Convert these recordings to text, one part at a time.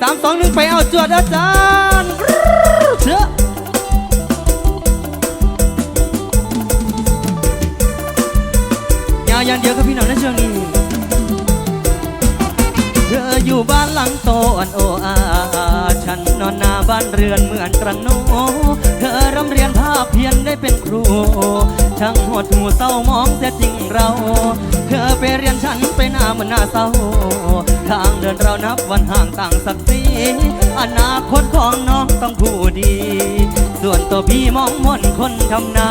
สามสองหนึ่งไปเอาจวดอาจารย์เชื่ออย่าอย่างเดียวครับพี่น้องในช่วงนี้เธออยู่บ้านหลังโตอันโออา ฉันนอนหน้าบ้านเรือนเหมือนกรังโน ธอร่ำเรียนภาพเพียนได้เป็นครู ช่างหดหูเศร้ามองเสียจริงเรา เธอไปเรียนฉันไปหน้าเหมือนหน้าเศร้า ทางเดินเรานับวันห่างต่างศักดิ์ศรีอนาคตของน้องต้องผู้ดี ส่วนตัวพี่มองมนคนทำนา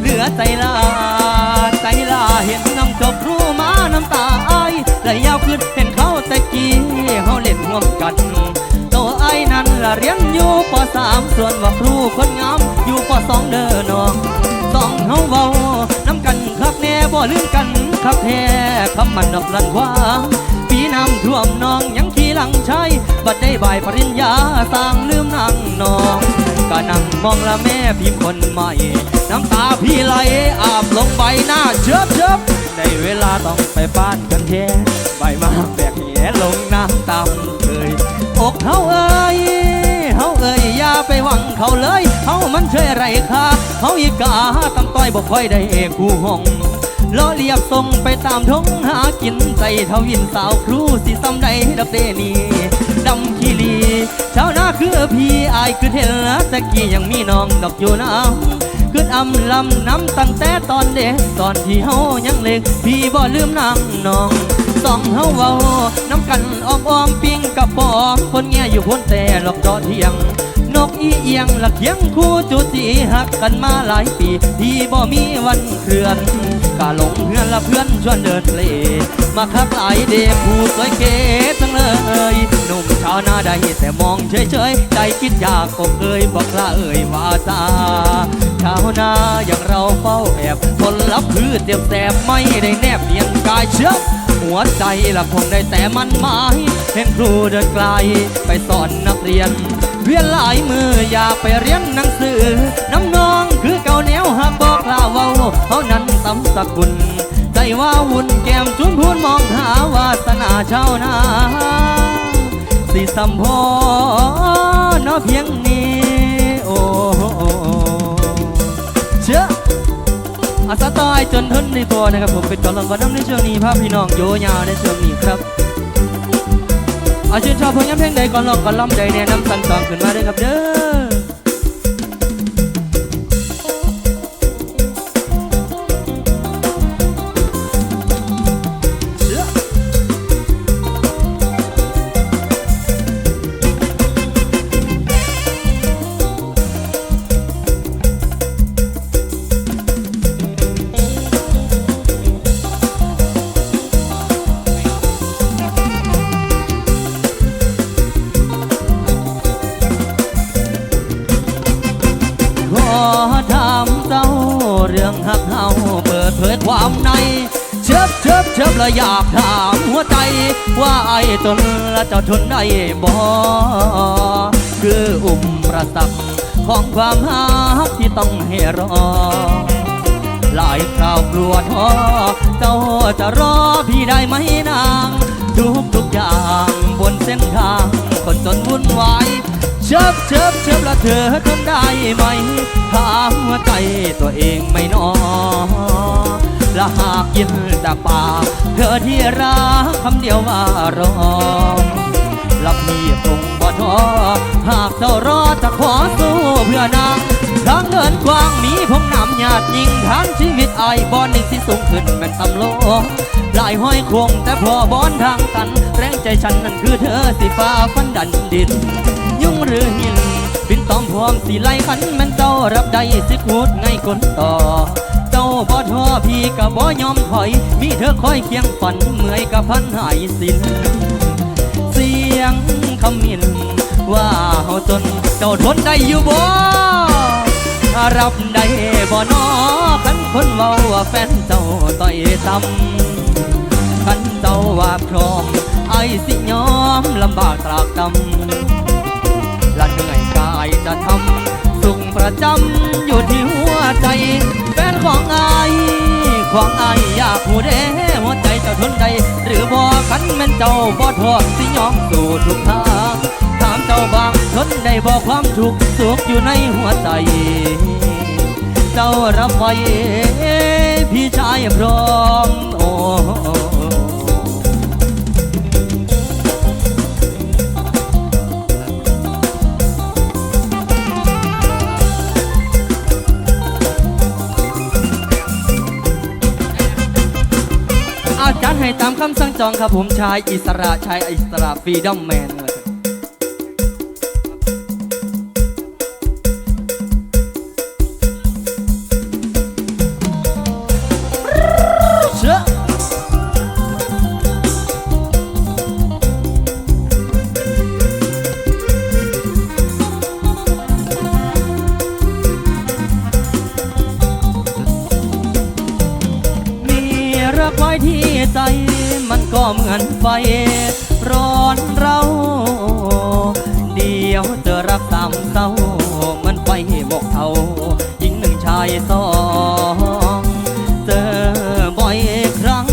เหลือใจลาใจลาเห็นน้ำจบครู้มาน้ำตาไอายและยาวขึ้นเห็นเขาแต่กี้เขาเล่นร่วมกัน ไอ้นั้นละเรียนอยู่ปสามส่วนว่าครูคนงามอยู่ปสองเด้อน้องสองเฮาเบาน้ำกันคักแน่บ่ลืมกันคักแท้คำมันนอกลันว่าปีน้ำท่วมน้องยังขี่หลังใช้บัดได้บ่ายปริญญาสร้างลืมนั่งน้องก็นั่งมองละแม่พิมพ์คนใหม่น้ำตาพี่ไหลอาบลงใบหน้าเชิบเชิบได้เวลาต้องไปบ้านกันแท้ใบมาแบกแหลงน้ำตำเคย อกเฮาเอ้ยเฮาเอ้ยอย่าไปหวังเขาเลยเฮามันเชยไรค่าเฮาอีกาตำต้อยบ่ค่อยได้คู่ห้องล้อเลียบส่งไปตามทงหากินใจเท่ายินสาวครูสิซ้ำใดดับเดนีดำขี้ลีชาวนาคือพี่อายคือเทนละตะกี้ยังมีน้องดอกอยู่น้ำคืออำลำน้ำตั้งแต่ตอนเด็กตอนที่เฮายังเล็กพี่บ่ลืมนางน้อง สองเฮาเว้าน้ำกันอ้อมอ้อมปิ้งกับปองคนเงี้ยอยู่คนแต่หลอกจอเที่ยง กอีเอียงละเคียงคู่จุตีหักกันมาหลายปีที่บ่มีวันเคลื่อนกาหลงเพื่อนละเพื่อนชวนเดินเลมาคักหลายเด็กผู้สวยเก๋จังเลยหนุ่มชาวนาได้แต่มองเฉยๆใจคิดอยากกบเอ่ยบอกลาเอ่ยว่าซาชาวนาอย่างเราเฝ้าแอบคนรับพืชเจ็บแสบไม่ได้แนบเนียนกายเชื่อหัวใจละคงได้แต่มันหมายเห็นครูเดินไกลไปสอนนักเรียน เวียนหลายมืออยากไปเรียนหนังสือ น้ำนองคือเก่าแนวหักบอกลาเว้าเขานั้นตำสกุลใจว่าวุ่นแก้มจุนพูนมองหาวาสนาชาวนาสิสัมพอนาะเพียงนี้โอ้เชื่ออาสาตายจนทนในตัวนะครับผมเป็นกำลังกอนน้ำในช่วงนี้ภาพพี่น้องโยยาวในช่วงนี้ครับ อาชื่นชอบเพลงย้ำเพลงใดก่อนลองก่อนล้อมใดแนะนำสั่งสองขึ้นมาด้วยครับเด้อ ถามเจ้าเรื่องหักเฮาเปิดเผยความใน เชิบเชิบเชิบและอยากถามหัวใจ ว่าไอ้ตนละเจ้าทนได้บ่คืออุ่มประสักของความหักที่ต้องให้รอ หลายคราวกลัวท้อเจ้าจะรอพี่ได้ไหมนาง ทุกทุกอย่างบนเส้นทาง คนจนวุ่นวายเชิบเชิบเชิบและเธอทนได้ไหม ถามหัวใจตัวเองไม่นอและหากยินจากปากเธอที่รักคำเดียวว่ารอและพี่คงบ่ท้อหากเจ้ารอจะขอสู้เพื่อนางทางเดินกว้างมีพงนำหยาดยิงทางชีวิตไอ้บอนหนึ่งที่สูงขึ้นแม่นตำโลหลายห้อยคงแต่พอบอนทางตัน แรงใจฉันนั่นคือเธอสิฟ้าฟันดันดิน ยุ่งหรือหิน บินตอมพร้อมสีไล่ขันแม่นเจ้ารับได้สิพูดไงคนต่อ เจ้าบ่ท้อพี่ก็บ่ยอมถอย มีเธอคอยเคียงฝันเมื่อยกับพันหายสิ้นเสียงคำมินว่าเฮาจนเจ้าทนได้อยู่บ่รับได้บ่นอคันคนเว้าว่าแฟนเจ้าต่อยต่ำคันเจ้าว่าพร้อมไอ้สิยอมลำบากตรากตำ ละเหนื่อยกายจะทำสุขประจำอยู่ที่หัวใจแฟนของไอของไอยอยากผู้เด้หัวใจเจ้าทนได้หรือบ่คันแม่นเจ้าบ่ทอดสิยอมสู่ทุกทางได้บอกความทุกข์สุขอยู่ในหัวใจ เจ้ารับไว้พี่ชายพร้อมโอ้ ให้ตามคำสั่งจองครับผมชายอิสระชายอิสระฟรีดอมแมน เหมือนไฟ ร้อนเรา เดียวเจอรักสามเศร้าเหมันไฟบอกเทาหญิงหนึ่งชายสองเจอบ่อยครั้ง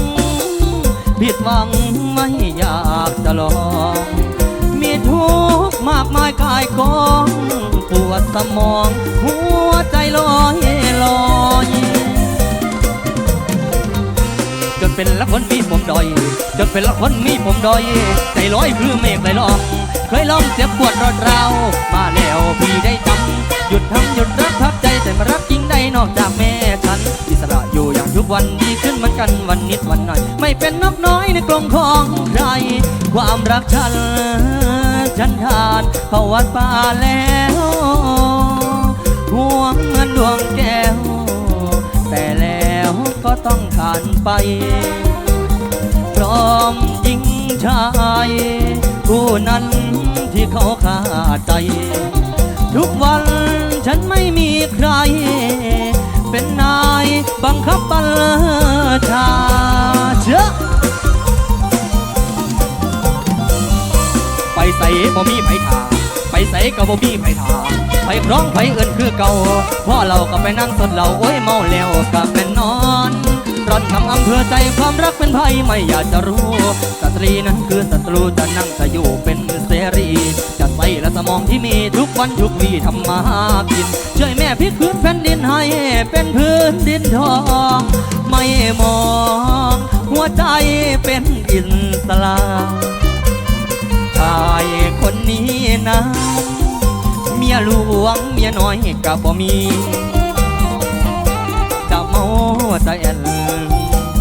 ผิดหวังไม่อยากจะลอง มีทุกข์มากมายกายกอง ปวดสมอง หัวใจลอย เป็นละคนมีผมดอย จนเป็นละคนมีผมดอย ใจลอยคือเมฆไหลลองเคยลองเจ็บปวดรอดราวมาแล้วพี่ได้จำหยุดทำหยุดรักทับใจแต่มารักจริงได้นอกจากแม่ฉันอิสระอยู่อย่างทุกวันดีขึ้นเหมือนกันวันนิดวันหน่อย ไม่เป็นนกน้อยในกรงของใคร ความรักฉัน ฉันทานเข้าวัดป่าแล้วห่วงเงินดวงแก้ว ก็ต้องผ่านไป พร้อมยิงชาย ผู้นั้นที่เขาขาดใจ ทุกวันฉันไม่มีใคร เป็นนายบังคับบัญชาเชื่อไปใส่บ่มีไผ่ทาไปใส่ก็บ่มีไผ่ทา ไปคร้องไผเอื่นคือเก่าพ่อเราก็ไปนั่งสดเหล่าโอ้ยเมาแล้วก็เป็นนอนร่อนคำอำเภอใจความรักเป็นภัยไม่อยากจะรู้สตรีนั้นคือศัตรูจะนั่งจะอยู่เป็นเสรีจะใส่และสมองที่มีทุกวันทุกวีทำมาหากินช่วยแม่พลิกพื้นแผ่นดินให้เป็นพื้นดินทองไม่มองหัวใจเป็นอิสลาชายคนนี้นะ ยหลวงเมียน้อยกับบ่มี จะเมาจะแอน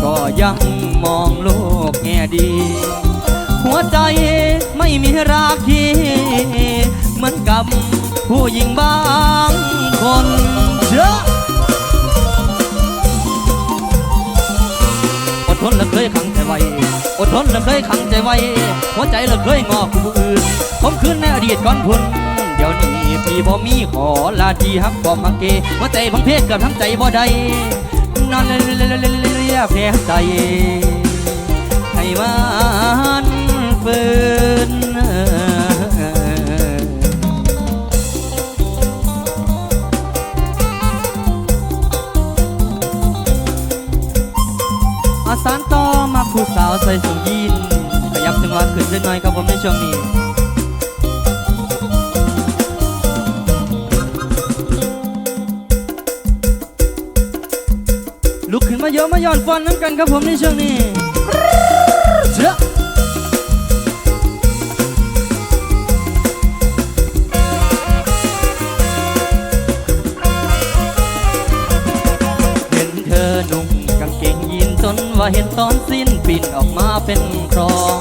ก็ยังมองโลกแง่ดี หัวใจไม่มีราคีเหมือนกับผู้หญิงบางคนเชื่ออดทนและเคยขังใจไว้ อดทนและเคยขังใจไว้ หัวใจและเคยงอกผู้อื่นผมคืนในอดีตก่อนพุ่น เดี๋ยวนี้พี่บ่มีขอลาทีฮักบ่มังเกหัวใจพังเพศกับทั้งใจบ่ได้นอนเลียแผลใจให้มันฝืนอาสารต่อมาผู้สาวใส่สูงยีนขยับจังหวะขึ้นสักหน่อยครับผมในช่วงนี้ ลุกขึ้นมาเยอะมาย่อนฟันน้ำกันครับผมในช่วงนี้เชื่อเห็นเธอนุ่งกางเกงยีนจนว่าเห็นตอนสิ้นปิ่นออกมาเป็นครอง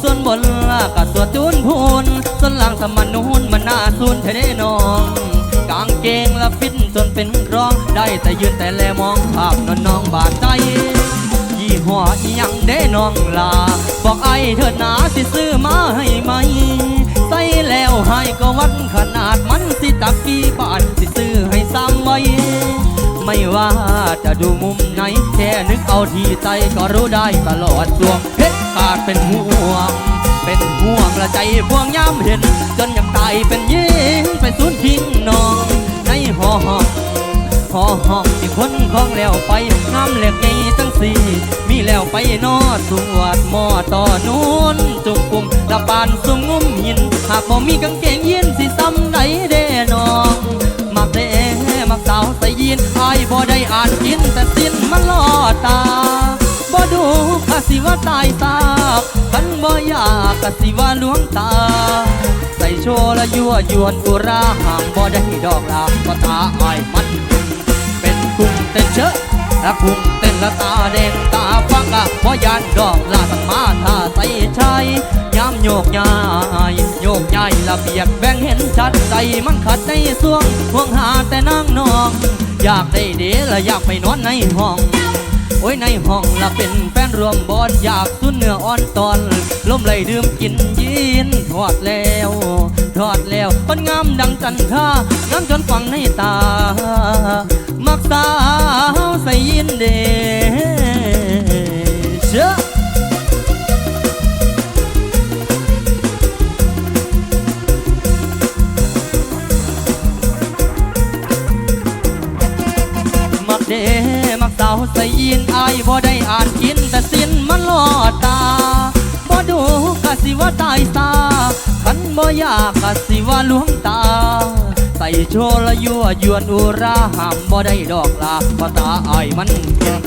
ส่วนบนลากกับตัวจูนพูน ส่วนหลังสมันนูนมันหน้าซูนเทเดนองางเกงและฟิตจนเป็นครอง ได้แต่ยืนแต่แลมองภาพนอนน้องบาดใจ ยี่ห้อยังเด้น้องลา บอกไอ้เถิดหนาสิซื้อมาให้ไหม ใส่แล้วให้ก็วัดขนาดมันสิตักกี่บาทสิซื้อให้ซ้ำไว้ ไม่ว่าจะดูมุมไหน แค่นึกเอาที่ใจก็รู้ได้ตลอดดวงเฮ็ดขาดเป็นห่วง เป็นห่วงละใจพวงย้ำเห็น จนอยากตายเป็นยิงไปสูญทิ้งน้อง ในหอหองพอหองที่คนของแล้วไปงามเหล็กใหญ่ตั้งสี่มีแล้วไปนอดสวดหมอต่อนู้นจุกกลุ่มละปานสุ่มงุ้มหิน หากบ่มีกางเกงยีนสิซ้ำใดเด้น้องมักเด้มักสาวใส่ยีนไอ้ายบ่ได้อ่านกินแต่สิ้นมันล่อตาบ่ดูกะสิว่าตายตาคันบ่อยากกะสิว่าลวงตา ส่โชว์ละยั่วยวนอุราห่างบ่ได้ดอกลาก็ตาอ้ายมันเป็นกุ้งเต้นเชอะและกุ้งเต้นละตาแดงตาฟังอะเพราะยานดอกลาสังมาท่าใส่ชัยย้ำโยกย้ายโยกย้ายละเบียดแบ่งเห็นชัดใจมันขัดในสวงห่วงหาแต่นางนอง อยากได้เดละอยากไปนอนในห้องโอ้ยในห้องละเป็นแฟนรวมบอลอยากสุนเนื้ออ่อนตอนล้มไหลดื่มกินยินทอดแล้ว ทอดแล้วคนงามดังจันทรางามจนฟังในตา มักสาวใส่ยินเดเชื่อมักเดมักสาวใส่ยีนอายบ่ได้อ่านกินแต่สิ้นมันลอตา ดูกะสิว่าตายตาคันบ่อยากกะสิว่าลวงตา ใส่โชละยั่วยวนอุราห้ามบ่ได้ดอกลาพราตาอายมันเก่ง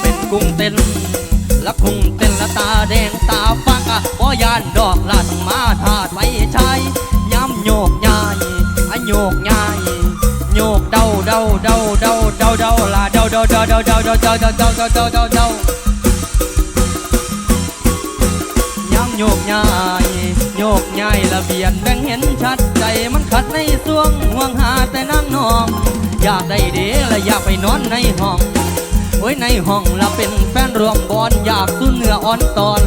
เป็นกุ้งเต้นละกุ้งเต้นละตาแดงตาฟักอะบ่ยานดอกลาดมาทาดไว้ใช้ย้ำโยกยายอะโยกยายโยกเดาเดาเดาเดาเดาเดาลาเดาเดาเดาเดาเดาเดาเดาเดาเดาเดาเดา ย้ำโยกย้ายโยกย้ายระเบียนแบ่งเห็นชัดใจมันขัดในสวงห่วงหาแต่นางนอง อยากได้เดและอยากไปนอนในห้องโอ้ยในห้องละเป็นแฟนรวมบอลอยากสู้เนื้ออ่อนตอน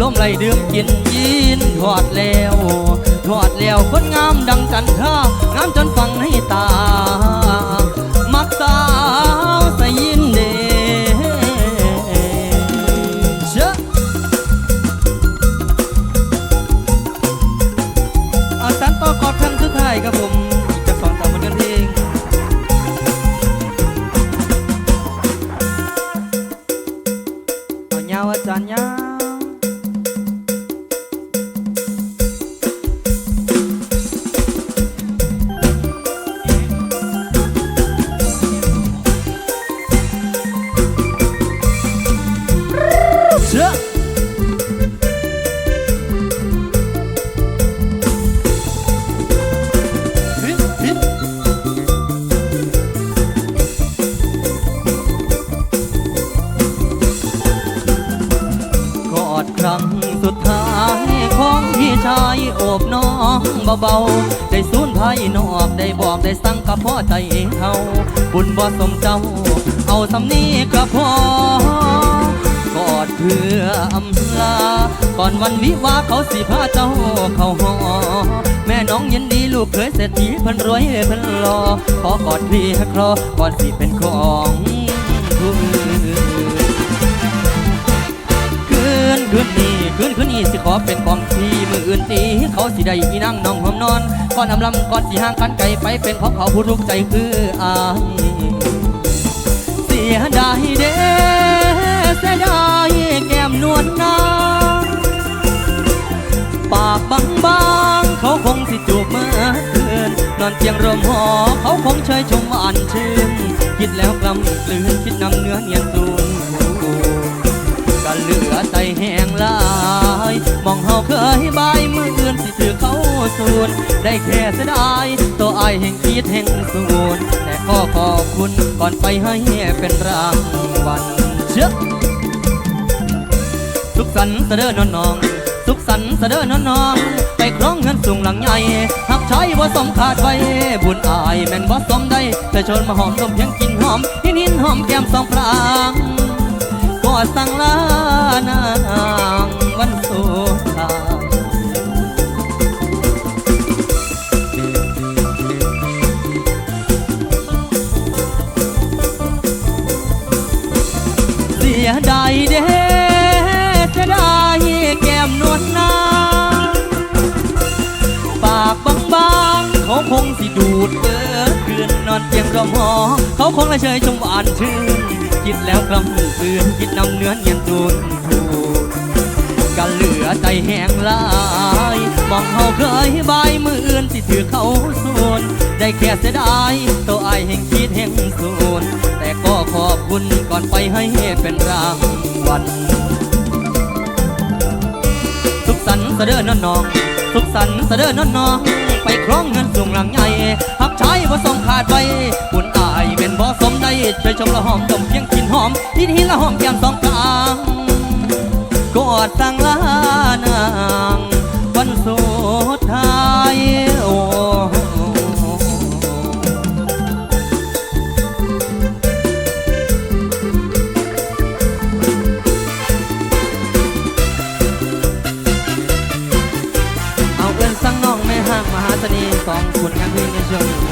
ล้มไหลดื่มกินยินทอดแล้วทอดแล้วคนงามดังจันทรางามจนฟังให้ตา nyawa tanya. อนวันวิวาเขาสิพาเจ้าเขาหอแม่น้องยินดีลูกเคยเศรษฐีพิ่นรวยเพิ่นรอ ขอกอดพี่ให้ครอก่อนสิเป็นของคืนคืนนี้คืนคืนนี้สิขอเป็นของพี่มืออื่นตีเขาสิได้อีนั่งน้องหอมนอนก่อนอำลำก่อนสิห่างกันไกลไปเป็นของเขาผู้ทุกใจคืออายเสียดายเด้เสียดายแก้มนวลนา ปากบางบางเขาคงสิจูบเมื่อคืนนอนเตียงรวมหอเขาคงเชยชมหวานชื่นคิดแล้วกลำกลืนคิดนำเนื้อเนียนสูนก็เหลือใจแห้งลายมองเฮาเคยบายมืออื่นสิถือเขาสูนได้แค่เสียดายตัวไอายแห่งคิดแห่งสูนแต่ก็ขอบคุณก่อนไปให้เป็นรางวัลเชื่อสุขสันต์เสดอนอนนอง สุขสันต์เสดอนอนนองไปครองเงินสูงหลังใหญ่หักใช้ว่าสมขาดไว้ บุญอายแม่นว่าสมได้เธอชนมาหอมสมเพียงกินหอมหินหินหอมแก้มสองพรางก็สั่งลานางวันสุด ดเกินเกินนอนเตียงรอมหอเขาคงละเชยชมหวานชื่นคิดแล้วกลำคืนคิดนำเนื้อเนียนตูนทูกันเหลือใจแห้งหลายมองเขาเคยบายมืออื่นสิถือเขาส่วน ได้แค่เสียดายตัวไอแห่งคิดแห่งสูนแต่ก็ขอบคุณก่อนไปให้เป็นรางวัล สุขสันต์เสด็จน้องน้อง สุขสันต์เสด็จน้องน้อง ไปคล้องเงินสูงหลังใหญ่หักใช้บ่ส่งขาดไปบุญอายเป็นบ่สมได้ช่วยชมละหอมดมเพียงกลินหอมทินหินละหอมแก้มสองกลางกอดสั่งลานางวันสุดท้าย นีของผลงานเพลงในช่วงนี้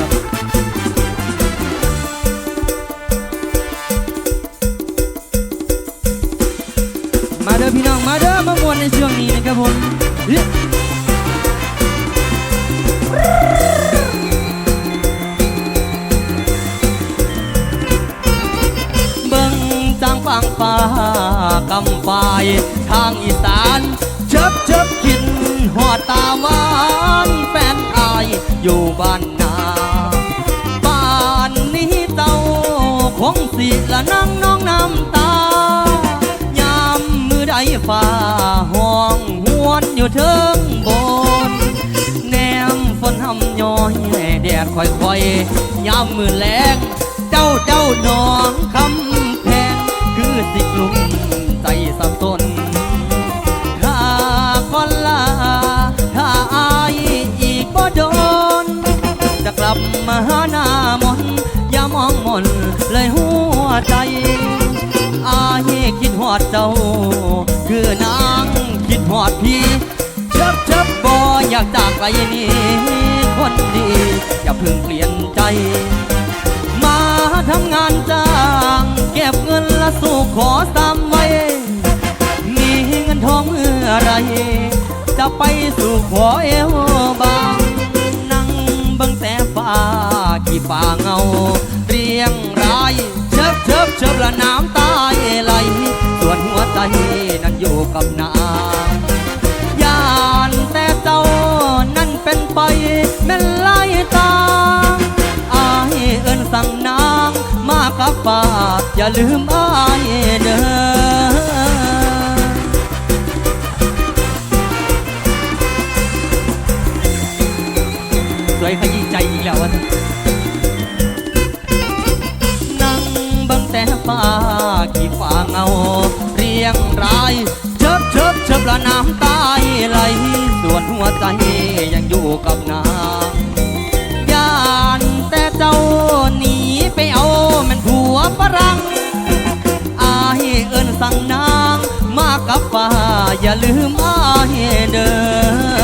อยแดดค่อยๆยามมือแลงเจ้าเจ้าน้องคำแพงคือสิกลุ่มใจสับสนถ้าคนลาถ้าอายอีกบ่โดน จะกลับมาหาหน้ามนอย่ามองมนเลยหัวใจอายคิดหอดเจ้า คือนางคิดหอดพี่เชิบเชิบบ่อยากจากไกลนี้ คนดี อย่าเพิ่งเปลี่ยนใจ มาทำงานจ้าง เก็บเงินละสู่ขอสามไว้ มีเงินทองเมื่อไร จะไปสู่ขอเอวบาง นั่งบังแต่ฟ้ากี่ป่าเงา เรียงรายเชิบเชิบเชิบละน้ำตายไหลส่วนหัวใจนั้นอยู่กับนา มากอย่าลืมอ้ายเด้อสวยขยี้ใจอีกแล้ววะนั่งบังแต่ฟ้ากี่ฟ้าเงา เรียงรายเชิบเชิบเชิบละน้ำตายไหลส่วนหัวใจยังอยู่กับนาับฟ้าอย่าลืมอายเด้อ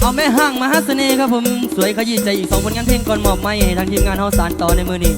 เอาแม่ห้างมหาเสน่ห์ครับผม สวยขยี้ใจอีกสองผลงานเพลงก่อนมอบไม่ให้ทางทีมงานเฮาสารต่อในมือนี้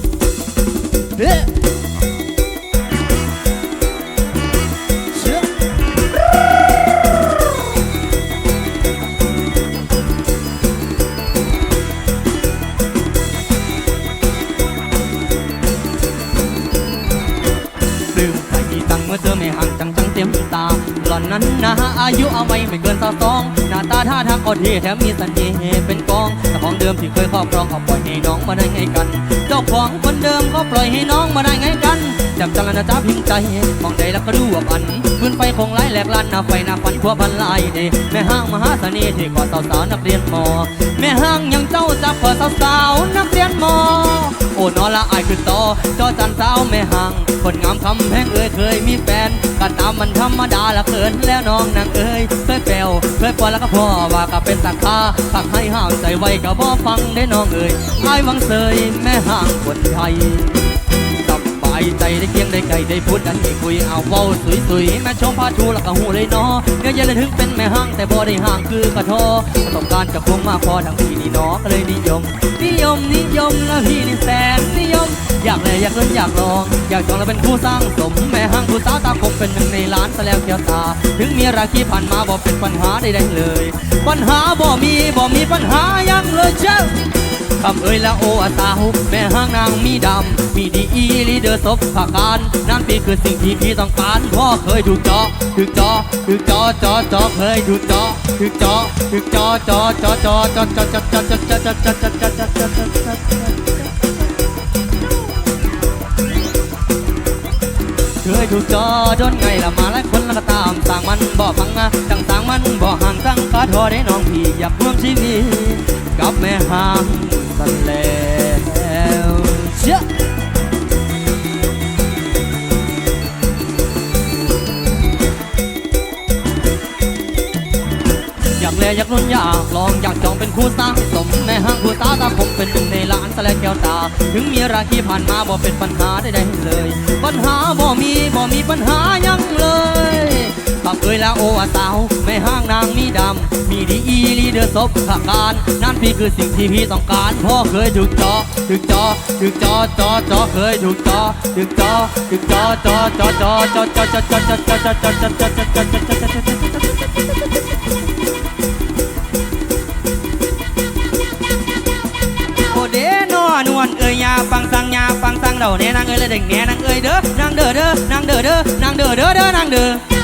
อายุเอาไว้ไม่เกินสาวสองหน้าตาท่าทางก็เท่แถมมีเสัญญห์เป็นกองแต่ของเดิมที่เคยครอบครองเขาปล่อยให้น้องมาได้ไงกัน เจ้าของคนเดิมก็ปล่อยให้น้องมาได้ไงกัน จำจังนะจ๊ะพิมพ์ใจมองใดแล้วก็ดูว่าอันพื้นไฟคงไล่แหลกลานหน้าไฟหน้าฟันพัวพันลายเดแม่ห้างมหาเสน่ห์ที่กอดสาวๆนักเรียนมอ แม่ห้างยังเจ้าจับกอดสาวๆนักเรียนมอ โอ้นอละอายคือต่อจอจันสาวแม่ห้างคนงามคำแพงเอ้ยเคยมีแฟนก็ตามมันธรรมดาละเขินแล้วน้องนางเอ้ยเคยแปลวเคยปล่อยแล้วก็พ่อว่าก็เป็นสักขาขักให้ห้ามใจไว้ก็บ่ฟังได้น้องเอ้ยอายวังเสยแม่ห้างคนไทย สบายใจได้เคียงได้ไก่ได้พูดกันได้คุยเอาเว้าสวยสวยๆแม่ชมพาชูแล้วก็หูเลยเนาะเดี๋ยวอยันเลยถึงเป็นแม่ห้างแต่บ่ได้ห่างคือกระทอต้องการจะคงมาพอทางพี่นี่เนาะก็เลยนิยม นิยมนิยมแล้วพี่นี่แสนนิยม อยากเลยอยากเล่นอยากลอง อยากจองแล้วเป็นผู้สร้างสมแม่ห้างผู้สาวตาคมเป็นหนึ่งในล้านซะแล้วเกียวตา ถึงมีราคีผ่านมาบ่เป็นปัญหาใดๆเลย ปัญหาบ่มีบ่มีปัญหายังเลยเจ้า คำเอ่ยละโออาสาวแม่ห้างนางมีดำ มีดีอีลีเดอร์ซบผักการนั่นปีคือสิ่งที่พี่ต้องการพ่อเคยถูกจอถูกจอถูกจอจอจอเคยถูกจอถูกจอถูกจอจอจอจอจอจอจอจอจอจอจอจอจอจอจอจอจอเคยถูกจอจนไงละมาหลายคนแล้วก็ตามสั่งมันบอกพังนะจังสั่งมันบอกห่างตั้งกาทอได้น้องพี่อยากร่วมชีวิตกับแม่ห่าง กันแล้วเชื่ยากแลอยากลุ้นอยากลองอยากจองเป็นคู่สร้างสมในห้างคู่ตาตาผมเป็นหนึ่งในร้านสแลกแก้วตา ถึงมีราคีผ่านมาบ่เป็นปัญหาใดๆเลย ปัญหาบ่มีบ่มีปัญหายังเลย บังเอ้ยแล้วโอ้อาสาวแม่ห้างนางมีดำ มีดีอีลีเดอร์ซบาการ นั่นพี่คือสิ่งที่พี่ต้องการ พ่อเคยถูกจอถูกจอถูกจอจอจอเคยถูกจอถูกจอถูกจอจอจอจอจอจอจอจอจอจอจอจอจอจอจอจอจอจอจนวลเอ้ยยาฟังสังยาฟังสังเราเนี่ยนางเอ้ยเลยเด็กเนี่ยนางเอ้ยเด้อนางเด้อเด้อนางเด้อเด้อนางเด้อเด้อเด้อนางเด้อ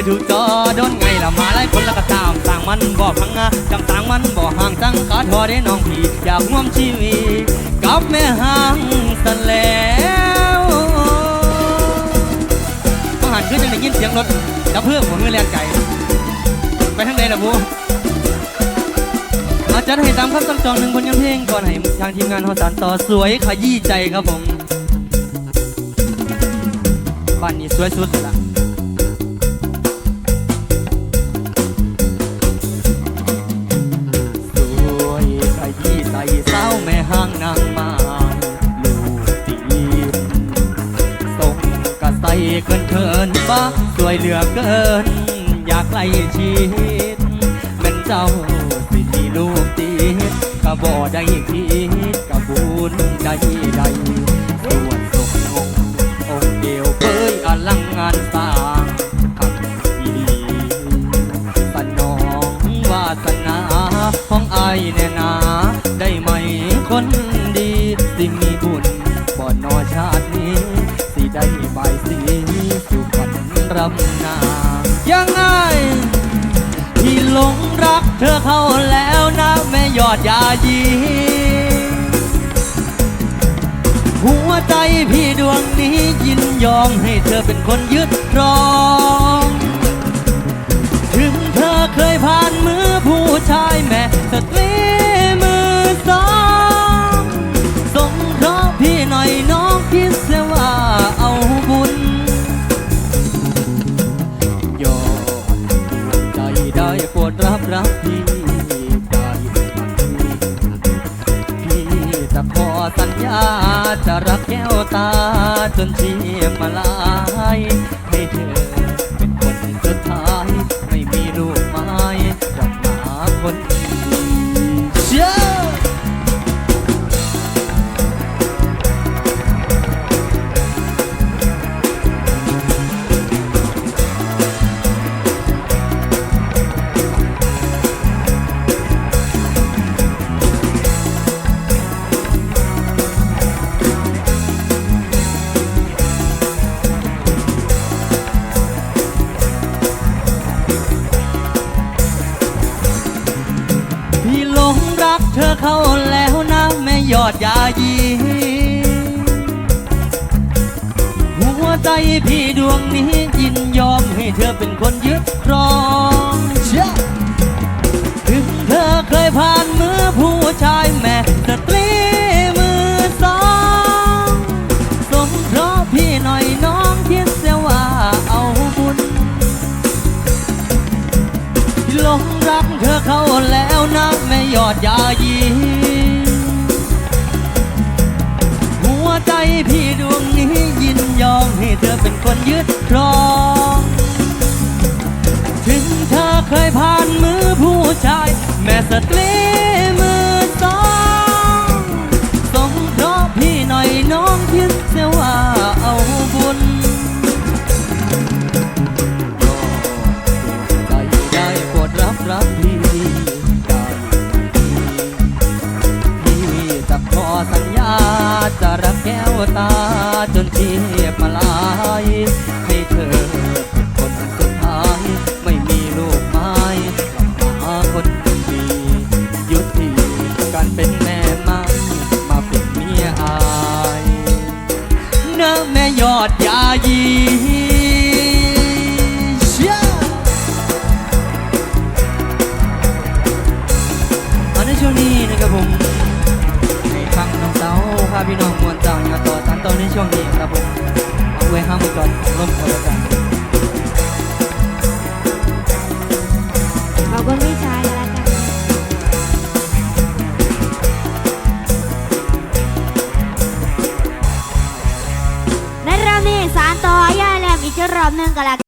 ยถูกจอโดนไงละมาหลายคนแล้วก็ตามต่างมันบ่พังงาจำต่างมันบ่ห่างจังกาทอได้น้องพี่อยากร่วมชีวิตกับแม่ห่างสันแล้วทหารขึ้นยังได้ยินเสียงรถดับเพลิงของเงือแลนไก่ไปทางใดล่ะบูอาจจะให้ตามคำสั่งจองหนึ่งบนยังเพลงก่อนให้ทางทีมงานเขาสานต่อสวยขยี้ใจครับผมบ้านนี้สวยสุดละ ข้างนางมาลูกตีนส่งกะใสเกินเทินบ้าสวยเหลือเกิน อยากไล่ชิดเป็นเจ้าสิทีลูกติดกะบ่ได้คิดกะบุญได้ใดำนายังไง ที่หลงรักเธอเข้าแล้วนะแม่ยอดยายีหัวใจพี่ดวงนี้ยินยอมให้เธอเป็นคนยึดครอง ถึงเธอเคยผ่านมือผู้ชายแม่สตรีมือสองสงเคราะห์พี่หน่อยน้องคิดเสียว่า กแก้วตาจนเทียมมาลาย รองถึงเธอเคยผ่านมือผู้ชายแม่สตรีมือสองสมเพราะพี่หน่อยน้องพี่เสียว่าเอาบุญหลงรักเธอเขาแล้วนะแม่หยอดยายีหัวใจพี่ดวงนี้ยินยอมให้เธอเป็นคนยึดครอง เคยผ่านมือผู้ชาย แม่สตรีมือสองสงเคราะห์พี่หน่อยน้องคิดเสียว่าเอาบุญใจได้โปรดรับรับพี่ได้พี่จะขอสัญญาจะรักแก้วตาจนเทียบมาลาย วงนี้ครับผมเอาไว้ห้ามไว้ก่อนร่มก่อนแล้วกันขอบคุณพี่ชายแล้วกันในรอบนี้สารต่อยาแหลมอีกรอบหนึ่งก็แล้ว